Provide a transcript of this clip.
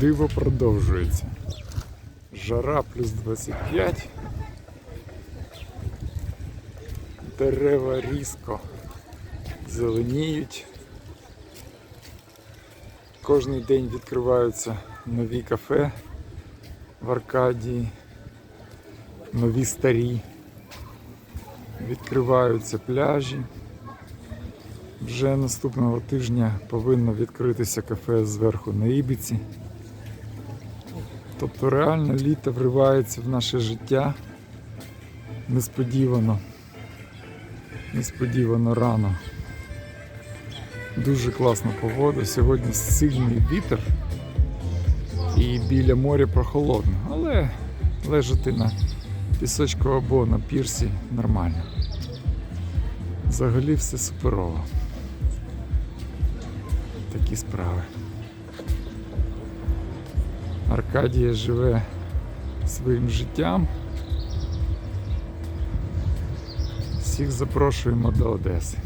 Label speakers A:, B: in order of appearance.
A: Диво продовжується. Жара плюс 25. Дерева різко зеленіють. Кожний день відкриваються нові кафе в Аркадії, нові старі. Відкриваються пляжі. Вже наступного тижня повинно відкритися кафе зверху на Ібіці. Тобто реально літо вривається в наше життя несподівано. Несподівано рано. Дуже класна погода. Сьогодні сильний вітер і біля моря прохолодно, але лежати на пісочку або на пірсі нормально. Взагалі все суперово. Такі справи. Аркадія живе своїм життям. Всіх запрошуємо до Одеси.